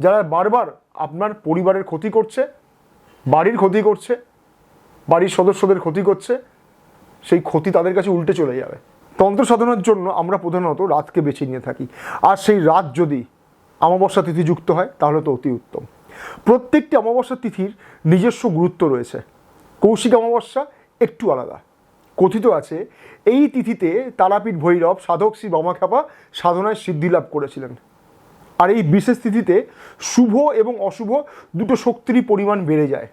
যারা বারবার আপনার পরিবারের ক্ষতি করছে, বাড়ির ক্ষতি করছে, বাড়ির সদস্যদের ক্ষতি করছে, সেই ক্ষতি তাদের কাছে উল্টে চলে যাবে। তন্ত্র সাধনার জন্য আমরা প্রধানত রাতকে বেছে নিয়ে থাকি। আর সেই রাত যদি অমাবস্যা তিথি যুক্ত হয়, তাহলে তো অতি উত্তম। প্রত্যেকটি অমাবস্যা তিথির নিজস্ব গুরুত্ব রয়েছে। কৌশিক অমাবস্যা একটু আলাদা। কথিত আছে, এই তিথিতে তারাপীঠ ভৈরব সাধক শ্রী বামাখ্যাপা সাধনায় সিদ্ধি লাভ করেছিলেন। আর এই বিশেষ তিথিতে শুভ এবং অশুভ দুটো শক্তিরই পরিমাণ বেড়ে যায়।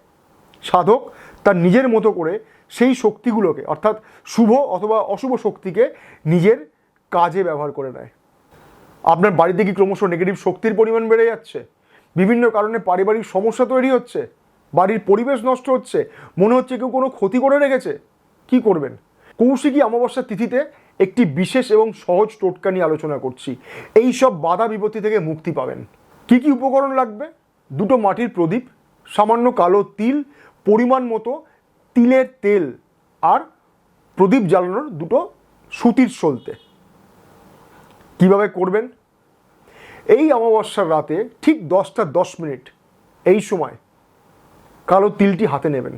সাধক তার নিজের মতো করে সেই শক্তিগুলোকে, অর্থাৎ শুভ অথবা অশুভ শক্তিকে নিজের কাজে ব্যবহার করে নেয়। আপনার বাড়িতে কি ক্রমশ নেগেটিভ শক্তির পরিমাণ বেড়ে যাচ্ছে? বিভিন্ন কারণে পারিবারিক সমস্যা তৈরি হচ্ছে? বাড়ির পরিবেশ নষ্ট হচ্ছে? মনে হচ্ছে কেউ কোনো ক্ষতি করে রেখেছে? কি করবেন? কৌশিকী অমাবস্যা তিথিতে একটি বিশেষ এবং সহজ টোটকা নিয়ে আলোচনা করছি। এই সব বাধা বিপত্তি থেকে মুক্তি পাবেন। কি কি উপকরণ লাগবে? দুটো মাটির প্রদীপ, সামান্য কালো তিল, পরিমাণ মতো তিলের তেল আর প্রদীপ জ্বালানোর দুটো সুতির সলতে। কীভাবে করবেন? এই অমাবস্যার রাতে ঠিক দশটা দশ মিনিট এই সময় কালো তিলটি হাতে নেবেন।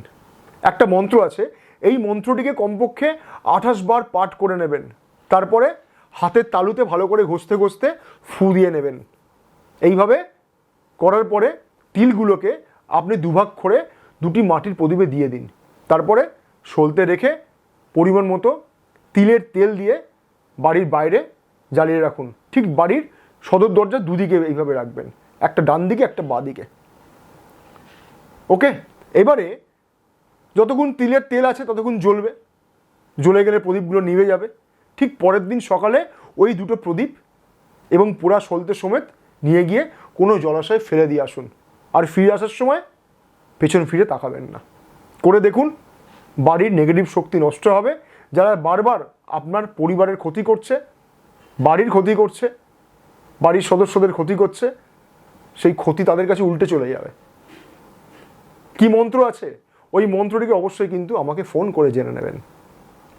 একটা মন্ত্র আছে এই মন্ত্রটিকে কমপক্ষে আঠাশ বার পাঠ করে নেবেন। তারপরে হাতের তালুতে ভালো করে ঘষতে ঘষতে ফু দিয়ে নেবেন। এইভাবে করার পরে তিলগুলোকে আপনি দুভাগ করে দুটি মাটির প্রদীপে দিয়ে দিন। তারপরে সলতে রেখে পরিমাণ মতো তিলের তেল দিয়ে বাড়ির বাইরে জ্বালিয়ে রাখুন। ঠিক বাড়ির সদর দরজার দুদিকে এইভাবে রাখবেন। একটা ডান দিকে একটা বাঁ দিকে ওকে? এবারে যতক্ষণ তিলের তেল আছে ততক্ষণ জ্বলবে। জ্বলে গেলে প্রদীপগুলো নিভে যাবে। ঠিক পরের দিন সকালে ওই দুটো প্রদীপ এবং পোড়া সলতে সমেত নিয়ে গিয়ে কোনো জলাশয়ে ফেলে দিয়ে আসুন। আর ফিরে আসার সময় পেছন ফিরে তাকাবেন না। করে দেখুন, বাড়ির নেগেটিভ শক্তি নষ্ট হবে। যারা বারবার আপনার পরিবারের ক্ষতি করছে, বাড়ির ক্ষতি করছে, বাড়ির সদস্যদের ক্ষতি করছে, সেই ক্ষতি তাদের কাছে উল্টে চলে যাবে। কি মন্ত্র আছে? ওই মন্ত্রটিকে অবশ্যই কিন্তু আমাকে ফোন করে জেনে নেবেন।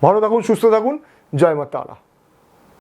ভালো থাকুন, সুস্থ থাকুন। জয় মা তারা।